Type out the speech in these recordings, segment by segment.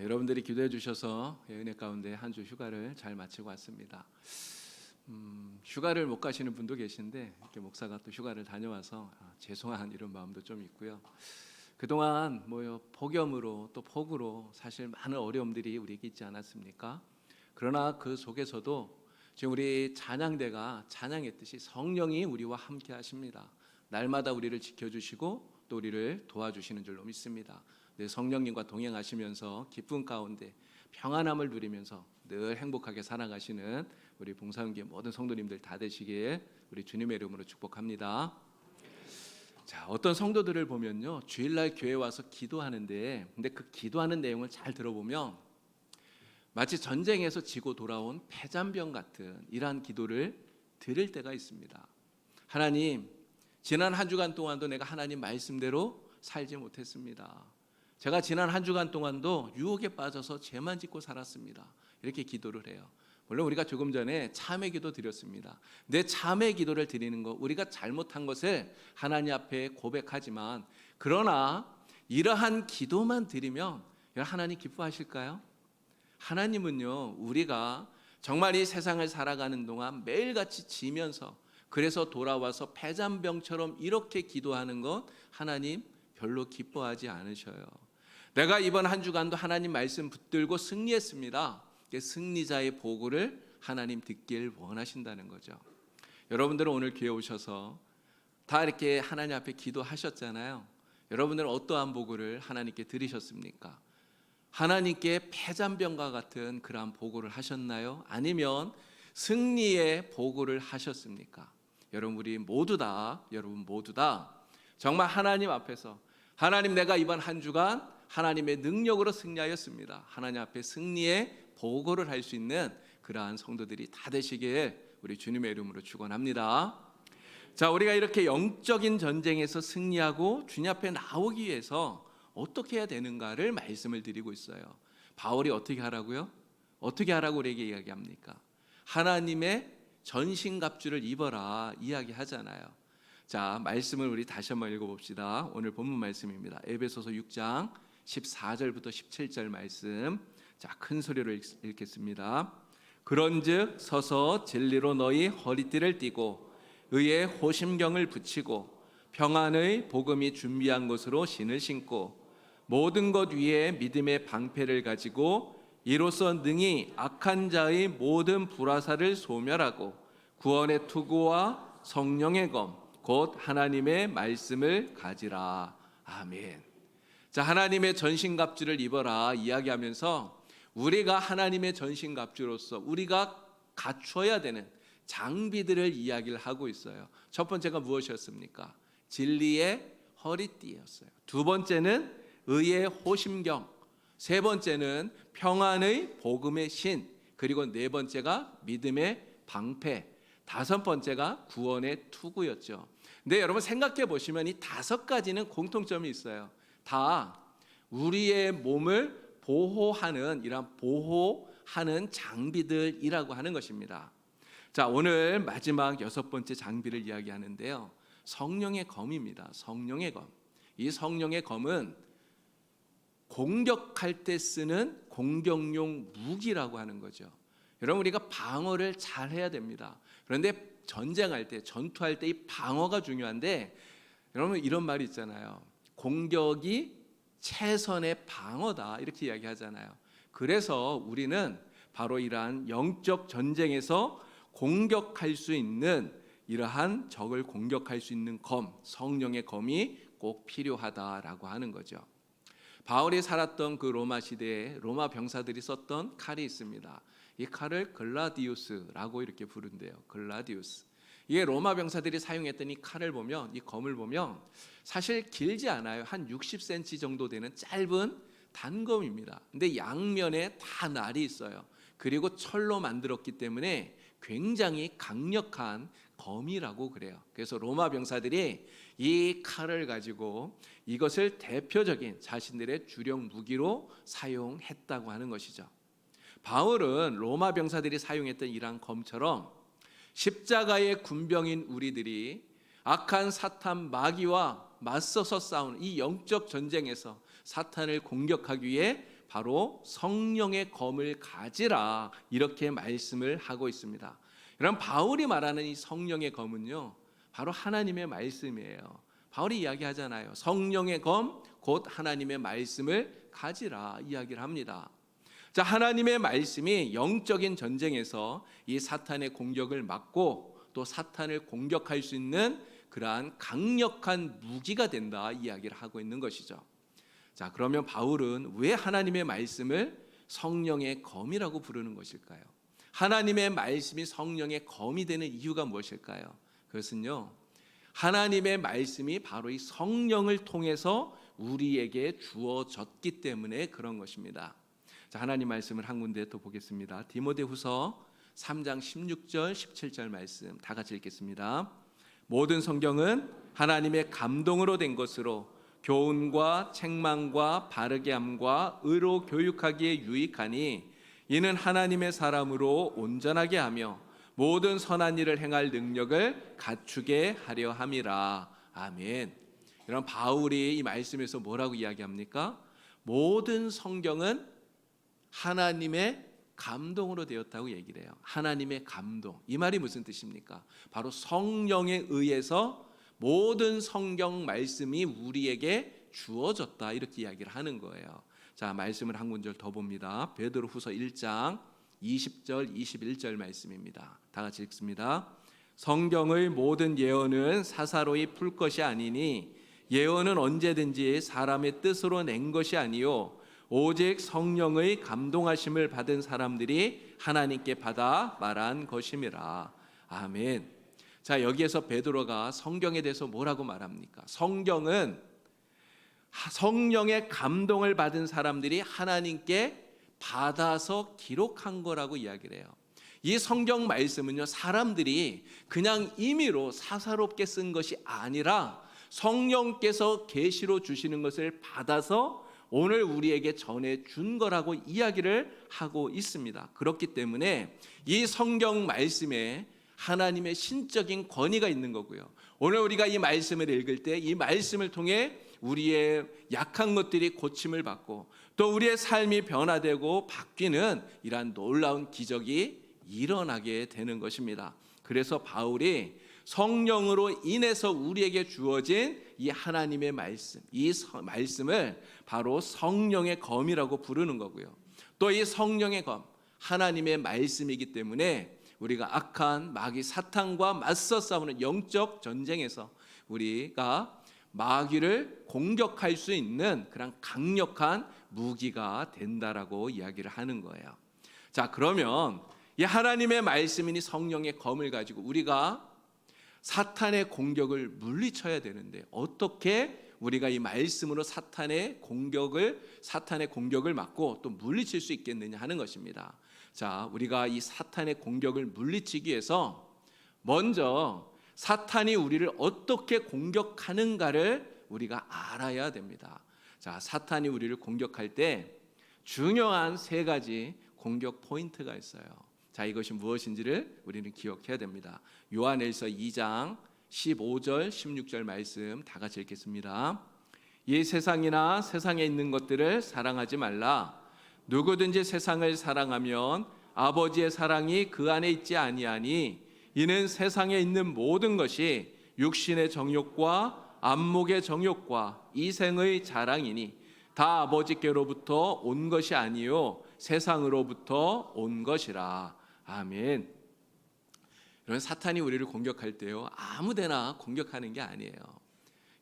네, 여러분들이 기도해 주셔서 은혜 가운데 한 주 휴가를 잘 마치고 왔습니다. 음, 휴가를 못 가시는 분도 계신데 이렇게 목사가 또 휴가를 다녀와서 아, 죄송한 이런 마음도 좀 있고요. 그동안 뭐요 폭염으로 또 폭우로 사실 많은 어려움들이 우리에게 있지 않았습니까? 그러나 그 속에서도 지금 우리 찬양대가 찬양했듯이 성령이 우리와 함께 하십니다. 날마다 우리를 지켜주시고 또 우리를 도와주시는 줄로 믿습니다. 네, 성령님과 동행하시면서 기쁨 가운데 평안함을 누리면서 늘 행복하게 살아가시는 우리 봉사운계 모든 성도님들 다 되시길 우리 주님의 이름으로 축복합니다. 자, 어떤 성도들을 보면요. 주일날 교회 와서 기도하는데 근데 그 기도하는 내용을 잘 들어보면 마치 전쟁에서 지고 돌아온 패잔병 같은 이러한 기도를 드릴 때가 있습니다. 하나님, 지난 한 주간 동안도 내가 하나님 말씀대로 살지 못했습니다. 제가 지난 한 주간 동안도 유혹에 빠져서 죄만 짓고 살았습니다. 이렇게 기도를 해요. 물론 우리가 조금 전에 참회 기도 드렸습니다. 내 참회 기도를 드리는 것, 우리가 잘못한 것을 하나님 앞에 고백하지만 그러나 이러한 기도만 드리면 하나님 기뻐하실까요? 하나님은요, 우리가 정말 이 세상을 살아가는 동안 매일같이 지면서 그래서 돌아와서 패잔병처럼 이렇게 기도하는 것 하나님 별로 기뻐하지 않으셔요. 내가 이번 한 주간도 하나님 말씀 붙들고 승리했습니다. 승리자의 보고를 하나님 듣길 원하신다는 거죠. 여러분들은 오늘 교회 오셔서 다 이렇게 하나님 앞에 기도하셨잖아요. 여러분들은 어떠한 보고를 하나님께 들으셨습니까? 하나님께 패잔병과 같은 그러한 보고를 하셨나요? 아니면 승리의 보고를 하셨습니까? 여러분 우리 모두 다 여러분 모두 다 정말 하나님 앞에서 하나님 내가 이번 한 주간 하나님의 능력으로 승리하였습니다. 하나님 앞에 승리의 보고를 할 수 있는 그러한 성도들이 다 되시길 우리 주님의 이름으로 축원합니다. 자, 우리가 이렇게 영적인 전쟁에서 승리하고 주님 앞에 나오기 위해서 어떻게 해야 되는가를 말씀을 드리고 있어요. 바울이 어떻게 하라고요? 어떻게 하라고 우리에게 이야기합니까? 하나님의 전신갑주를 입어라 이야기하잖아요. 자, 말씀을 우리 다시 한번 읽어봅시다. 오늘 본문 말씀입니다. 에베소서 6장 14절부터 17절 말씀. 자, 큰 소리로 읽, 읽겠습니다. 그런즉 서서 진리로 너희 허리띠를 띠고 의의 호심경을 붙이고 평안의 복음이 준비한 것으로 신을 신고 모든 것 위에 믿음의 방패를 가지고 이로써 능히 악한 자의 모든 불화사를 소멸하고 구원의 투구와 성령의 검 곧 하나님의 말씀을 가지라. 아멘. 자, 하나님의 전신갑주를 입어라 이야기하면서 우리가 하나님의 전신갑주로서 우리가 갖춰야 되는 장비들을 이야기를 하고 있어요. 첫 번째가 무엇이었습니까? 진리의 허리띠였어요. 두 번째는 의의 호심경. 세 번째는 평안의 복음의 신. 그리고 네 번째가 믿음의 방패. 다섯 번째가 구원의 투구였죠. 근데 여러분 생각해 보시면 이 다섯 가지는 공통점이 있어요. 다 우리의 몸을 보호하는 이런 보호하는 장비들이라고 하는 것입니다. 자, 오늘 마지막 여섯 번째 장비를 이야기하는데요. 성령의 검입니다. 성령의 검. 이 성령의 검은 공격할 때 쓰는 공격용 무기라고 하는 거죠. 여러분 우리가 방어를 잘 해야 됩니다. 그런데 전쟁할 때, 전투할 때 이 방어가 중요한데 여러분 이런 말이 있잖아요. 공격이 최선의 방어다 이렇게 이야기하잖아요. 그래서 우리는 바로 이러한 영적 전쟁에서 공격할 수 있는 이러한 적을 공격할 수 있는 검, 성령의 검이 꼭 필요하다라고 하는 거죠. 바울이 살았던 그 로마 시대에 로마 병사들이 썼던 칼이 있습니다. 이 칼을 글라디우스라고 이렇게 부른대요. 글라디우스. 이게 로마 병사들이 사용했던 이 칼을 보면 이 검을 보면 사실 길지 않아요. 한 60cm 정도 되는 짧은 단검입니다. 근데 양면에 다 날이 있어요. 그리고 철로 만들었기 때문에 굉장히 강력한 검이라고 그래요. 그래서 로마 병사들이 이 칼을 가지고 이것을 대표적인 자신들의 주력 무기로 사용했다고 하는 것이죠. 바울은 로마 병사들이 사용했던 이러한 검처럼 십자가의 군병인 우리들이 악한 사탄 마귀와 맞서서 싸우는 이 영적 전쟁에서 사탄을 공격하기 위해 바로 성령의 검을 가지라 이렇게 말씀을 하고 있습니다. 여러분 바울이 말하는 이 성령의 검은요. 바로 하나님의 말씀이에요. 바울이 이야기하잖아요. 성령의 검 곧 하나님의 말씀을 가지라 이야기를 합니다. 자, 하나님의 말씀이 영적인 전쟁에서 이 사탄의 공격을 막고 또 사탄을 공격할 수 있는 그러한 강력한 무기가 된다 이야기를 하고 있는 것이죠. 자, 그러면 바울은 왜 하나님의 말씀을 성령의 검이라고 부르는 것일까요? 하나님의 말씀이 성령의 검이 되는 이유가 무엇일까요? 그것은요. 하나님의 말씀이 바로 이 성령을 통해서 우리에게 주어졌기 때문에 그런 것입니다. 자, 하나님 말씀을 한 군데 또 보겠습니다. 디모데후서 3장 16절 17절 말씀 다 같이 읽겠습니다. 모든 성경은 하나님의 감동으로 된 것으로 교훈과 책망과 바르게 함과 의로 교육하기에 유익하니 이는 하나님의 사람으로 온전하게 하며 모든 선한 일을 행할 능력을 갖추게 하려 함이라. 아멘. 여러분 바울이 이 말씀에서 뭐라고 이야기합니까? 모든 성경은 하나님의 감동으로 되었다고 얘기를 해요. 하나님의 감동. 이 말이 무슨 뜻입니까? 바로 성령에 의해서 모든 성경 말씀이 우리에게 주어졌다 이렇게 이야기를 하는 거예요. 자, 말씀을 한 군절 더 봅니다. 베드로후서 1장 20절 21절 말씀입니다. 다 같이 읽습니다. 성경의 모든 예언은 사사로이 풀 것이 아니니 예언은 언제든지 사람의 뜻으로 낸 것이 아니요 오직 성령의 감동하심을 받은 사람들이 하나님께 받아 말한 것임이라. 아멘. 자, 여기에서 베드로가 성경에 대해서 뭐라고 말합니까? 성경은 성령의 감동을 받은 사람들이 하나님께 받아서 기록한 거라고 이야기를 해요. 이 성경 말씀은요, 사람들이 그냥 임의로 사사롭게 쓴 것이 아니라 성령께서 계시로 주시는 것을 받아서 오늘 우리에게 전해 준 거라고 이야기를 하고 있습니다. 그렇기 때문에 이 성경 말씀에 하나님의 신적인 권위가 있는 거고요. 오늘 우리가 이 말씀을 읽을 때 이 말씀을 통해 우리의 약한 것들이 고침을 받고 또 우리의 삶이 변화되고 바뀌는 이러한 놀라운 기적이 일어나게 되는 것입니다. 그래서 바울이 성령으로 인해서 우리에게 주어진 이 하나님의 말씀, 이 서, 말씀을 바로 성령의 검이라고 부르는 거고요. 또 이 성령의 검, 하나님의 말씀이기 때문에 우리가 악한 마귀 사탄과 맞서 싸우는 영적 전쟁에서 우리가 마귀를 공격할 수 있는 그런 강력한 무기가 된다라고 이야기를 하는 거예요. 자, 그러면 이 하나님의 말씀이니 성령의 검을 가지고 우리가 사탄의 공격을 물리쳐야 되는데 어떻게 우리가 이 말씀으로 사탄의 공격을 사탄의 공격을 막고 또 물리칠 수 있겠느냐 하는 것입니다. 자, 우리가 이 사탄의 공격을 물리치기 위해서 먼저 사탄이 우리를 어떻게 공격하는가를 우리가 알아야 됩니다. 자, 사탄이 우리를 공격할 때 중요한 세 가지 공격 포인트가 있어요. 자, 이것이 무엇인지를 우리는 기억해야 됩니다. 요한일서 2장 15절, 16절 말씀 다 같이 읽겠습니다. 이 세상이나 세상에 있는 것들을 사랑하지 말라. 누구든지 세상을 사랑하면 아버지의 사랑이 그 안에 있지 아니하니 이는 세상에 있는 모든 것이 육신의 정욕과 안목의 정욕과 이생의 자랑이니 다 아버지께로부터 온 것이 아니요 세상으로부터 온 것이라. 아멘. 여러분 사탄이 우리를 공격할 때요 아무데나 공격하는 게 아니에요.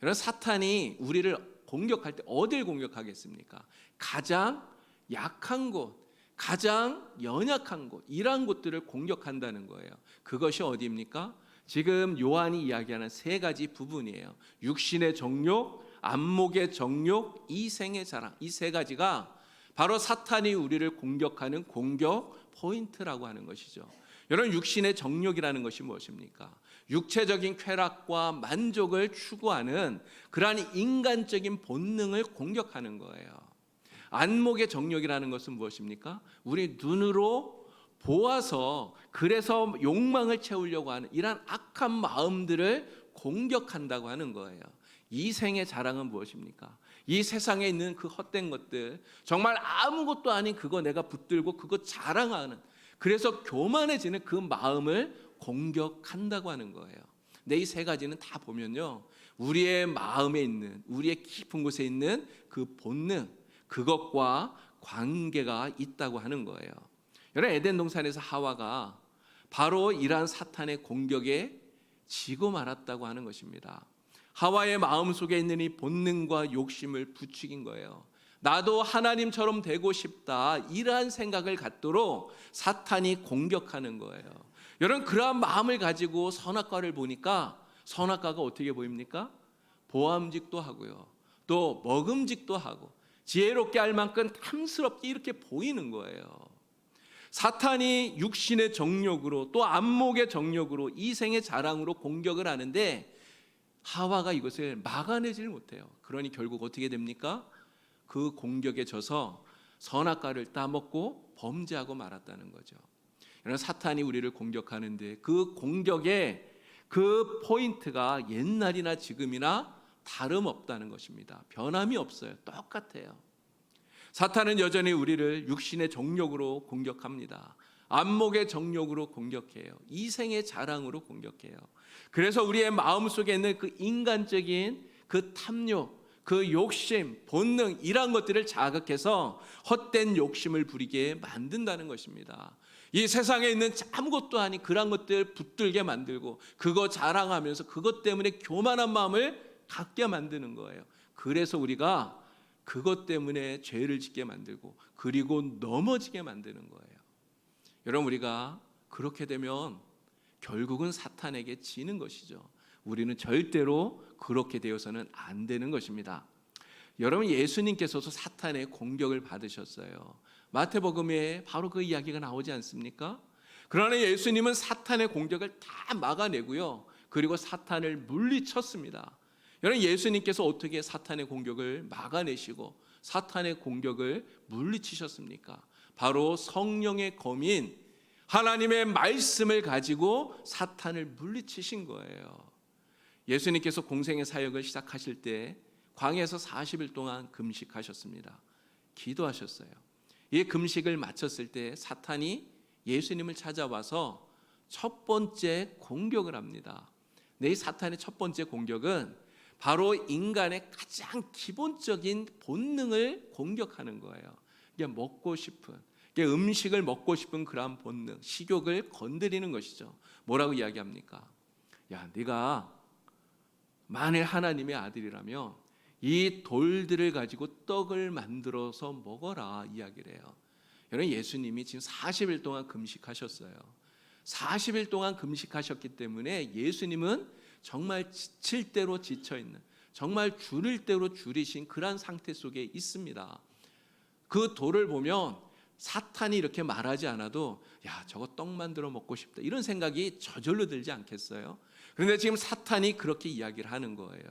여러분 사탄이 우리를 공격할 때 어딜 공격하겠습니까? 가장 약한 곳, 가장 연약한 곳, 이러한 곳들을 공격한다는 거예요. 그것이 어디입니까? 지금 요한이 이야기하는 세 가지 부분이에요. 육신의 정욕, 안목의 정욕, 이생의 자랑. 이 세 가지가 바로 사탄이 우리를 공격하는 공격 포인트라고 하는 것이죠. 여러분 육신의 정욕이라는 것이 무엇입니까? 육체적인 쾌락과 만족을 추구하는 그러한 인간적인 본능을 공격하는 거예요. 안목의 정욕이라는 것은 무엇입니까? 우리 눈으로 보아서 그래서 욕망을 채우려고 하는 이러한 악한 마음들을 공격한다고 하는 거예요. 이 생의 자랑은 무엇입니까? 이 세상에 있는 그 헛된 것들, 정말 아무것도 아닌 그거 내가 붙들고 그거 자랑하는, 그래서 교만해지는 그 마음을 공격한다고 하는 거예요. 근데 이 세 가지는 다 보면요. 우리의 마음에 있는, 우리의 깊은 곳에 있는 그 본능, 그것과 관계가 있다고 하는 거예요. 여러분, 에덴 동산에서 하와가 바로 이러한 사탄의 공격에 지고 말았다고 하는 것입니다. 하와의 마음 속에 있는 이 본능과 욕심을 부추긴 거예요. 나도 하나님처럼 되고 싶다. 이러한 생각을 갖도록 사탄이 공격하는 거예요. 여러분 그러한 마음을 가지고 선악과를 보니까 선악과가 어떻게 보입니까? 보암직도 하고요. 또 먹음직도 하고 지혜롭게 할 만큼 탐스럽게 이렇게 보이는 거예요. 사탄이 육신의 정욕으로 또 안목의 정욕으로 이생의 자랑으로 공격을 하는데 하와가 이것을 막아내질 못해요. 그러니 결국 어떻게 됩니까? 그 공격에 져서 선악과를 따먹고 범죄하고 말았다는 거죠. 여러분 사탄이 우리를 공격하는데 그 공격의 그 포인트가 옛날이나 지금이나 다름없다는 것입니다. 변함이 없어요. 똑같아요. 사탄은 여전히 우리를 육신의 정욕으로 공격합니다. 안목의 정욕으로 공격해요. 이생의 자랑으로 공격해요. 그래서 우리의 마음 속에 있는 그 인간적인 그 탐욕, 그 욕심, 본능 이러한 것들을 자극해서 헛된 욕심을 부리게 만든다는 것입니다. 이 세상에 있는 아무것도 아닌 그런 것들 붙들게 만들고 그거 자랑하면서 그것 때문에 교만한 마음을 갖게 만드는 거예요. 그래서 우리가 그것 때문에 죄를 짓게 만들고 그리고 넘어지게 만드는 거예요. 여러분 우리가 그렇게 되면 결국은 사탄에게 지는 것이죠. 우리는 절대로 그렇게 되어서는 안 되는 것입니다. 여러분 예수님께서도 사탄의 공격을 받으셨어요. 마태복음에 바로 그 이야기가 나오지 않습니까? 그러나 예수님은 사탄의 공격을 다 막아내고요. 그리고 사탄을 물리쳤습니다. 여러분 예수님께서 어떻게 사탄의 공격을 막아내시고 사탄의 공격을 물리치셨습니까? 바로 성령의 검인 하나님의 말씀을 가지고 사탄을 물리치신 거예요. 예수님께서 공생의 사역을 시작하실 때 광야에서 40일 동안 금식하셨습니다. 기도하셨어요. 이 금식을 마쳤을 때 사탄이 예수님을 찾아와서 첫 번째 공격을 합니다. 네, 사탄의 첫 번째 공격은 바로 인간의 가장 기본적인 본능을 공격하는 거예요. 먹고 싶은, 음식을 먹고 싶은 그러한 본능, 식욕을 건드리는 것이죠. 뭐라고 이야기합니까? 야, 네가 만일 하나님의 아들이라면 이 돌들을 가지고 떡을 만들어서 먹어라 이야기를 해요. 여러분 예수님이 지금 40일 동안 금식하셨어요. 40일 동안 금식하셨기 때문에 예수님은 정말 지칠 대로 지쳐 있는 정말 줄일 대로 줄이신 그러한 상태 속에 있습니다. 그 돌을 보면 사탄이 이렇게 말하지 않아도 야 저거 떡 만들어 먹고 싶다 이런 생각이 저절로 들지 않겠어요? 그런데 지금 사탄이 그렇게 이야기를 하는 거예요.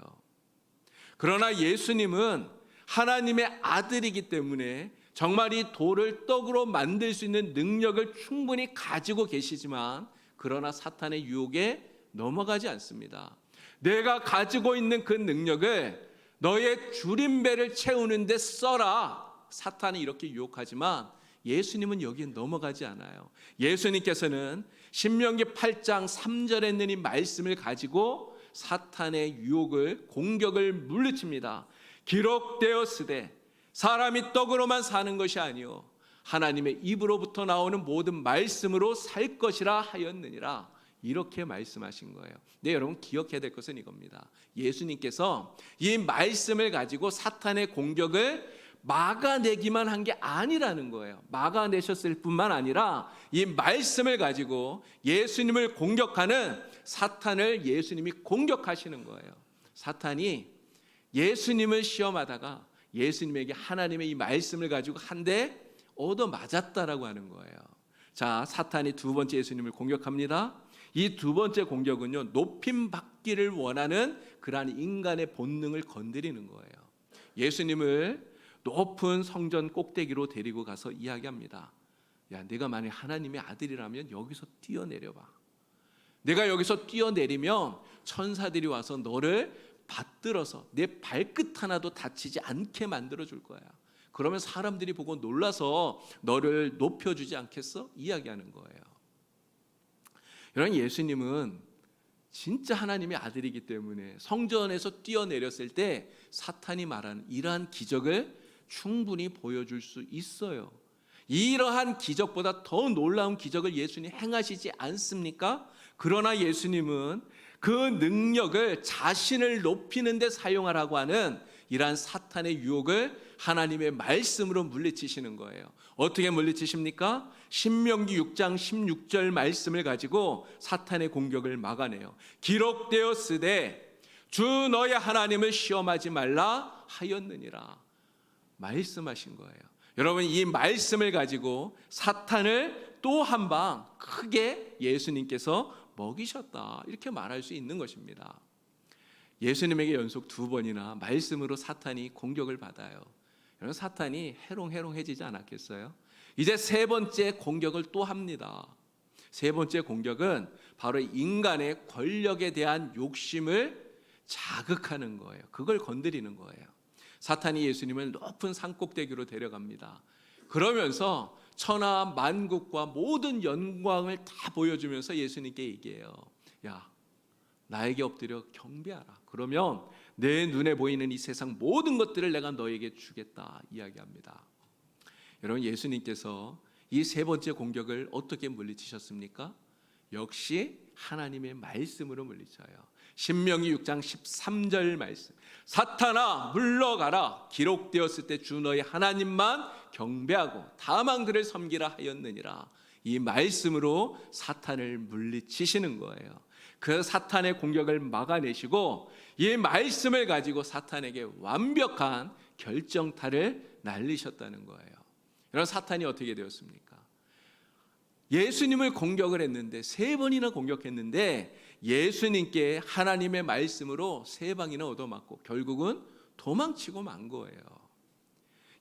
그러나 예수님은 하나님의 아들이기 때문에 정말 이 돌을 떡으로 만들 수 있는 능력을 충분히 가지고 계시지만 그러나 사탄의 유혹에 넘어가지 않습니다. 내가 가지고 있는 그 능력을 너의 줄임배를 채우는데 써라. 사탄이 이렇게 유혹하지만 예수님은 여기에 넘어가지 않아요. 예수님께서는 신명기 8장 3절에 있는 이 말씀을 가지고 사탄의 유혹을 공격을 물리칩니다. 기록되었으되 사람이 떡으로만 사는 것이 아니요 하나님의 입으로부터 나오는 모든 말씀으로 살 것이라 하였느니라. 이렇게 말씀하신 거예요. 네, 여러분 기억해야 될 것은 이겁니다. 예수님께서 이 말씀을 가지고 사탄의 공격을 막아내기만 한 게 아니라는 거예요. 막아내셨을 뿐만 아니라 이 말씀을 가지고 예수님을 공격하는 사탄을 예수님이 공격하시는 거예요. 사탄이 예수님을 시험하다가 예수님에게 하나님의 이 말씀을 가지고 한 대 얻어 맞았다라고 하는 거예요. 자, 사탄이 두 번째 예수님을 공격합니다. 이 두 번째 공격은요, 높임 받기를 원하는 그러한 인간의 본능을 건드리는 거예요. 예수님을 높은 성전 꼭대기로 데리고 가서 이야기합니다. 야, 내가 만약 하나님의 아들이라면 여기서 뛰어내려 봐. 내가 여기서 뛰어내리면 천사들이 와서 너를 받들어서 내 발끝 하나도 다치지 않게 만들어 줄 거야. 그러면 사람들이 보고 놀라서 너를 높여 주지 않겠어? 이야기하는 거예요. 여러분 예수님은 진짜 하나님의 아들이기 때문에 성전에서 뛰어내렸을 때 사탄이 말하는 이러한 기적을 충분히 보여줄 수 있어요. 이러한 기적보다 더 놀라운 기적을 예수님 행하시지 않습니까? 그러나 예수님은 그 능력을 자신을 높이는 데 사용하라고 하는 이러한 사탄의 유혹을 하나님의 말씀으로 물리치시는 거예요. 어떻게 물리치십니까? 신명기 6장 16절 말씀을 가지고 사탄의 공격을 막아내요. 기록되었으되 주 너의 하나님을 시험하지 말라 하였느니라. 말씀하신 거예요. 여러분 이 말씀을 가지고 사탄을 또 한 방 크게 예수님께서 먹이셨다. 이렇게 말할 수 있는 것입니다. 예수님에게 연속 두 번이나 말씀으로 사탄이 공격을 받아요. 여러분 사탄이 해롱해롱해지지 않았겠어요? 이제 세 번째 공격을 또 합니다. 세 번째 공격은 바로 인간의 권력에 대한 욕심을 자극하는 거예요. 그걸 건드리는 거예요. 사탄이 예수님을 높은 산꼭대기로 데려갑니다. 그러면서 천하 만국과 모든 영광을 다 보여주면서 예수님께 얘기해요. 야, 나에게 엎드려 경배하라. 그러면 내 눈에 보이는 이 세상 모든 것들을 내가 너에게 주겠다 이야기합니다. 여러분 예수님께서 이 세 번째 공격을 어떻게 물리치셨습니까? 역시 하나님의 말씀으로 물리쳐요. 신명기 6장 13절 말씀. 사탄아 물러가라. 기록되었을 때 주 너의 하나님만 경배하고 다망들을 섬기라 하였느니라. 이 말씀으로 사탄을 물리치시는 거예요. 그 사탄의 공격을 막아내시고 이 말씀을 가지고 사탄에게 완벽한 결정타를 날리셨다는 거예요. 여러분 사탄이 어떻게 되었습니까? 예수님을 공격을 했는데 세 번이나 공격했는데 예수님께 하나님의 말씀으로 세 방이나 얻어맞고 결국은 도망치고 만 거예요.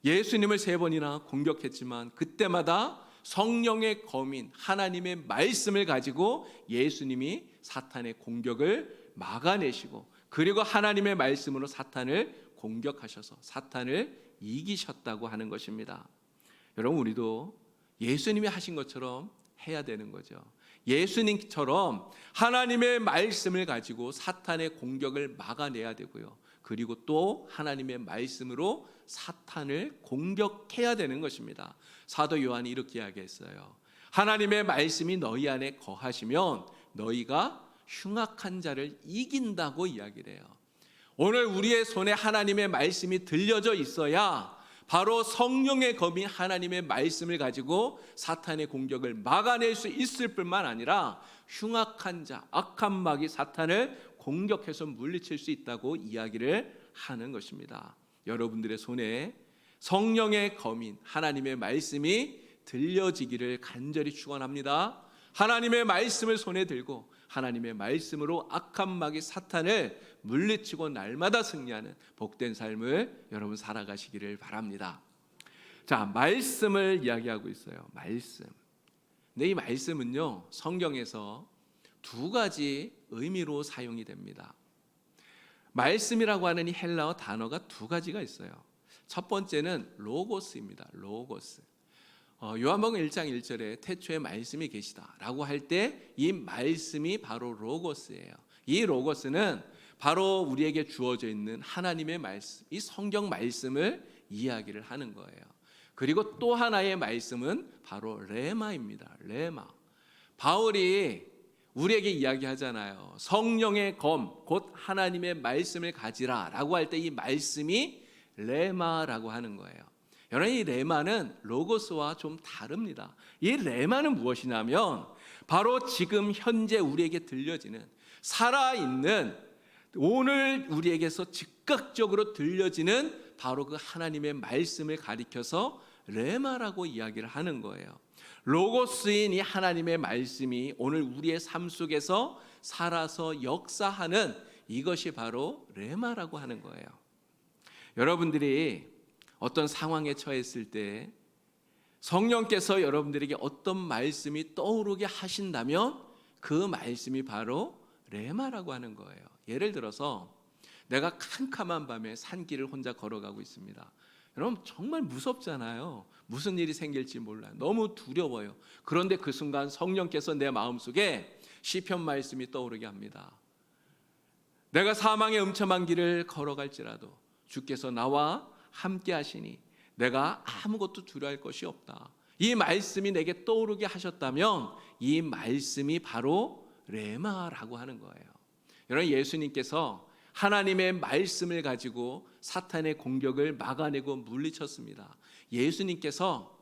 예수님을 세 번이나 공격했지만 그때마다 성령의 검인 하나님의 말씀을 가지고 예수님이 사탄의 공격을 막아내시고 그리고 하나님의 말씀으로 사탄을 공격하셔서 사탄을 이기셨다고 하는 것입니다. 여러분 우리도 예수님이 하신 것처럼 해야 되는 거죠. 예수님처럼 하나님의 말씀을 가지고 사탄의 공격을 막아내야 되고요. 그리고 또 하나님의 말씀으로 사탄을 공격해야 되는 것입니다. 사도 요한이 이렇게 이야기했어요. 하나님의 말씀이 너희 안에 거하시면 너희가 흉악한 자를 이긴다고 이야기를 해요. 오늘 우리의 손에 하나님의 말씀이 들려져 있어야 바로 성령의 검인 하나님의 말씀을 가지고 사탄의 공격을 막아낼 수 있을 뿐만 아니라 흉악한 자, 악한 마귀 사탄을 공격해서 물리칠 수 있다고 이야기를 하는 것입니다. 여러분들의 손에 성령의 검인 하나님의 말씀이 들려지기를 간절히 축원합니다. 하나님의 말씀을 손에 들고 하나님의 말씀으로 악한 마귀 사탄을 물리치고 날마다 승리하는 복된 삶을 여러분 살아가시기를 바랍니다. 자, 말씀을 이야기하고 있어요. 말씀. 근데 이 말씀은요, 성경에서 두 가지 의미로 사용이 됩니다. 말씀이라고 하는 이 헬라어 단어가 두 가지가 있어요. 첫 번째는 로고스입니다. 로고스. 어, 요한복음 1장 1절에 태초에 말씀이 계시다라고 할 때 이 말씀이 바로 로고스예요. 이 로고스는 바로 우리에게 주어져 있는 하나님의 말씀, 이 성경 말씀을 이야기를 하는 거예요. 그리고 또 하나의 말씀은 바로 레마입니다. 레마. 바울이 우리에게 이야기하잖아요. 성령의 검, 곧 하나님의 말씀을 가지라 라고 할 때 이 말씀이 레마라고 하는 거예요. 여러분 이 레마는 로고스와 좀 다릅니다. 이 레마는 무엇이냐면 바로 지금 현재 우리에게 들려지는 살아있는 오늘 우리에게서 즉각적으로 들려지는 바로 그 하나님의 말씀을 가리켜서 레마라고 이야기를 하는 거예요. 로고스인 이 하나님의 말씀이 오늘 우리의 삶 속에서 살아서 역사하는 이것이 바로 레마라고 하는 거예요. 여러분들이 어떤 상황에 처했을 때 성령께서 여러분들에게 어떤 말씀이 떠오르게 하신다면 그 말씀이 바로 레마라고 하는 거예요. 예를 들어서 내가 캄캄한 밤에 산길을 혼자 걸어가고 있습니다. 여러분 정말 무섭잖아요. 무슨 일이 생길지 몰라요. 너무 두려워요. 그런데 그 순간 성령께서 내 마음속에 시편 말씀이 떠오르게 합니다. 내가 사망의 음침한 길을 걸어갈지라도 주께서 나와 함께 하시니 내가 아무것도 두려워할 것이 없다. 이 말씀이 내게 떠오르게 하셨다면 이 말씀이 바로 레마라고 하는 거예요. 여러분 예수님께서 하나님의 말씀을 가지고 사탄의 공격을 막아내고 물리쳤습니다. 예수님께서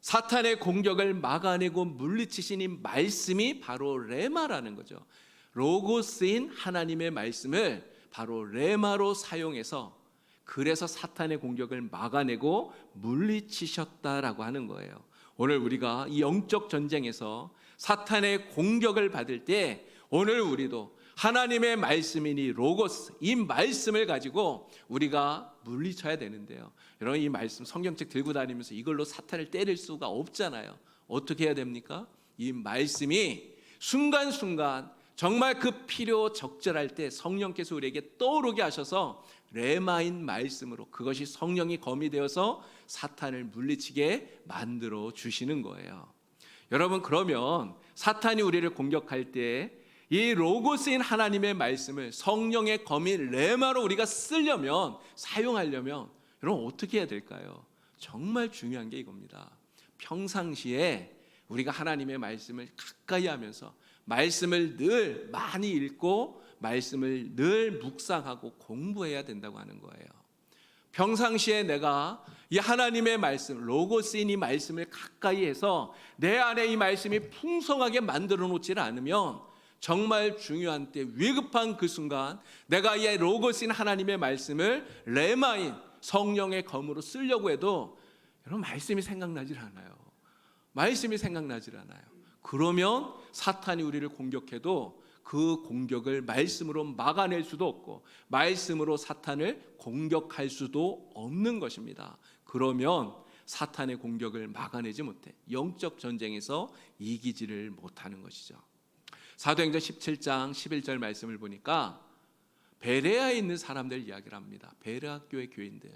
사탄의 공격을 막아내고 물리치신 이 말씀이 바로 레마라는 거죠. 로고스인 하나님의 말씀을 바로 레마로 사용해서 그래서 사탄의 공격을 막아내고 물리치셨다라고 하는 거예요. 오늘 우리가 이 영적 전쟁에서 사탄의 공격을 받을 때 오늘 우리도 하나님의 말씀이니 로고스 이 말씀을 가지고 우리가 물리쳐야 되는데요. 여러분 이 말씀 성경책 들고 다니면서 이걸로 사탄을 때릴 수가 없잖아요. 어떻게 해야 됩니까? 이 말씀이 순간순간 정말 그 필요 적절할 때 성령께서 우리에게 떠오르게 하셔서 레마인 말씀으로 그것이 성령이 검이 되어서 사탄을 물리치게 만들어 주시는 거예요. 여러분 그러면 사탄이 우리를 공격할 때 이 로고스인 하나님의 말씀을 성령의 검이 레마로 우리가 쓰려면 사용하려면 여러분 어떻게 해야 될까요? 정말 중요한 게 이겁니다. 평상시에 우리가 하나님의 말씀을 가까이 하면서 말씀을 늘 많이 읽고 말씀을 늘 묵상하고 공부해야 된다고 하는 거예요. 평상시에 내가 이 하나님의 말씀, 로고스인 이 말씀을 가까이 해서 내 안에 이 말씀이 풍성하게 만들어 놓지를 않으면 정말 중요한 때 위급한 그 순간 내가 이 로고스인 하나님의 말씀을 레마인 성령의 검으로 쓰려고 해도 여러분 말씀이 생각나질 않아요. 말씀이 생각나질 않아요. 그러면 사탄이 우리를 공격해도 그 공격을 말씀으로 막아낼 수도 없고 말씀으로 사탄을 공격할 수도 없는 것입니다. 그러면 사탄의 공격을 막아내지 못해 영적 전쟁에서 이기지를 못하는 것이죠. 사도행전 17장 11절 말씀을 보니까 베레아에 있는 사람들 이야기를 합니다. 베레아 교회 교인들.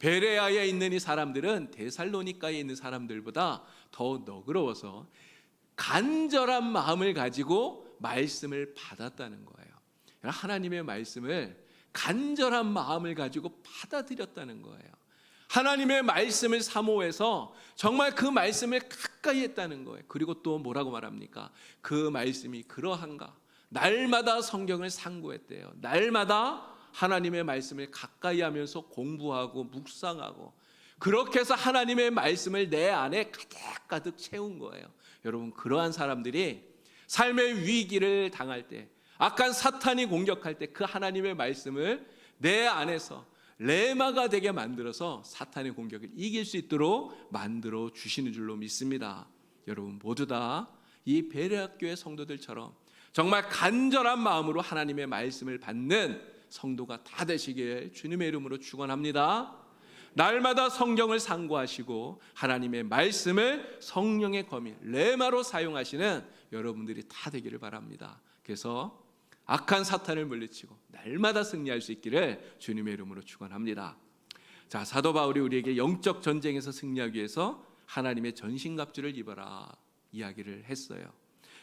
베레아에 있는 이 사람들은 데살로니카에 있는 사람들보다 더 너그러워서 간절한 마음을 가지고 말씀을 받았다는 거예요. 하나님의 말씀을 간절한 마음을 가지고 받아들였다는 거예요. 하나님의 말씀을 사모해서 정말 그 말씀을 가까이 했다는 거예요. 그리고 또 뭐라고 말합니까? 그 말씀이 그러한가? 날마다 성경을 상고했대요. 날마다 하나님의 말씀을 가까이 하면서 공부하고 묵상하고 그렇게 해서 하나님의 말씀을 내 안에 가득 가득 채운 거예요. 여러분 그러한 사람들이 삶의 위기를 당할 때 악한 사탄이 공격할 때 그 하나님의 말씀을 내 안에서 레마가 되게 만들어서 사탄의 공격을 이길 수 있도록 만들어 주시는 줄로 믿습니다. 여러분 모두 다 이 베레학교의 성도들처럼 정말 간절한 마음으로 하나님의 말씀을 받는 성도가 다 되시길 주님의 이름으로 축원합니다. 날마다 성경을 상고하시고 하나님의 말씀을 성령의 검인 레마로 사용하시는 여러분들이 다 되기를 바랍니다. 그래서 악한 사탄을 물리치고 날마다 승리할 수 있기를 주님의 이름으로 축원합니다. 자, 사도 바울이 우리에게 영적 전쟁에서 승리하기 위해서 하나님의 전신갑주를 입어라 이야기를 했어요.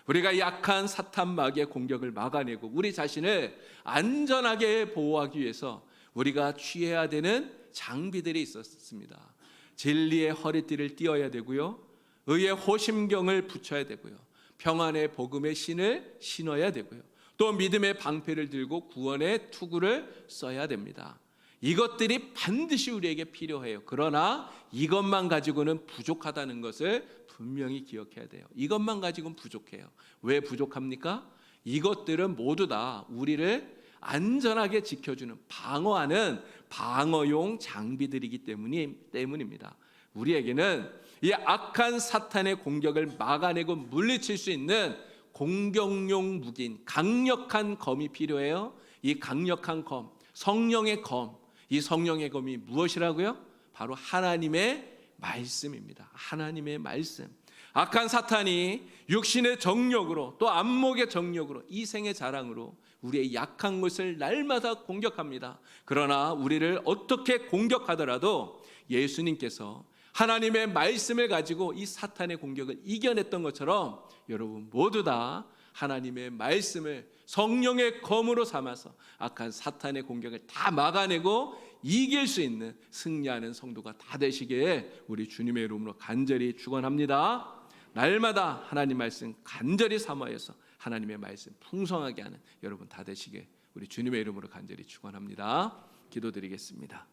우리가 약한 사탄 마귀의 공격을 막아내고 우리 자신을 안전하게 보호하기 위해서 우리가 취해야 되는 장비들이 있었습니다. 진리의 허리띠를 띄어야 되고요. 의의 호심경을 붙여야 되고요. 평안의 복음의 신을 신어야 되고요. 또 믿음의 방패를 들고 구원의 투구를 써야 됩니다. 이것들이 반드시 우리에게 필요해요. 그러나 이것만 가지고는 부족하다는 것을 분명히 기억해야 돼요. 이것만 가지고는 부족해요. 왜 부족합니까? 이것들은 모두 다 우리를 안전하게 지켜주는 방어하는 방어용 장비들이기 때문이, 때문입니다. 우리에게는 이 악한 사탄의 공격을 막아내고 물리칠 수 있는 공격용 무기인 강력한 검이 필요해요. 이 강력한 검, 성령의 검, 이 성령의 검이 무엇이라고요? 바로 하나님의 말씀입니다. 하나님의 말씀. 악한 사탄이 육신의 정력으로 또 안목의 정력으로 이생의 자랑으로 우리의 약한 것을 날마다 공격합니다. 그러나 우리를 어떻게 공격하더라도 예수님께서 하나님의 말씀을 가지고 이 사탄의 공격을 이겨냈던 것처럼 여러분 모두 다 하나님의 말씀을 성령의 검으로 삼아서 악한 사탄의 공격을 다 막아내고 이길 수 있는 승리하는 성도가 다 되시기에 우리 주님의 이름으로 간절히 축원합니다. 날마다 하나님 말씀 간절히 삼아서 하나님의 말씀 풍성하게 하는 여러분 다 되시게 우리 주님의 이름으로 간절히 축원합니다. 기도드리겠습니다.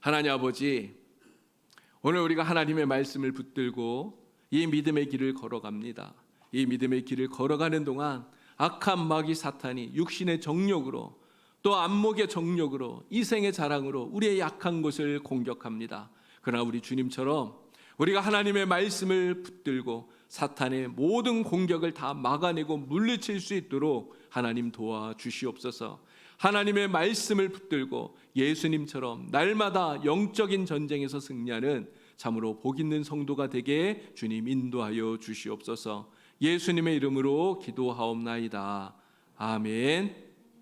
하나님 아버지 오늘 우리가 하나님의 말씀을 붙들고 이 믿음의 길을 걸어갑니다. 이 믿음의 길을 걸어가는 동안 악한 마귀 사탄이 육신의 정욕으로 또 안목의 정욕으로 이생의 자랑으로 우리의 약한 것을 공격합니다. 그러나 우리 주님처럼 우리가 하나님의 말씀을 붙들고 사탄의 모든 공격을 다 막아내고 물리칠 수 있도록 하나님 도와 주시옵소서. 하나님의 말씀을 붙들고 예수님처럼 날마다 영적인 전쟁에서 승리하는 참으로 복 있는 성도가 되게 주님 인도하여 주시옵소서. 예수님의 이름으로 기도하옵나이다. 아멘.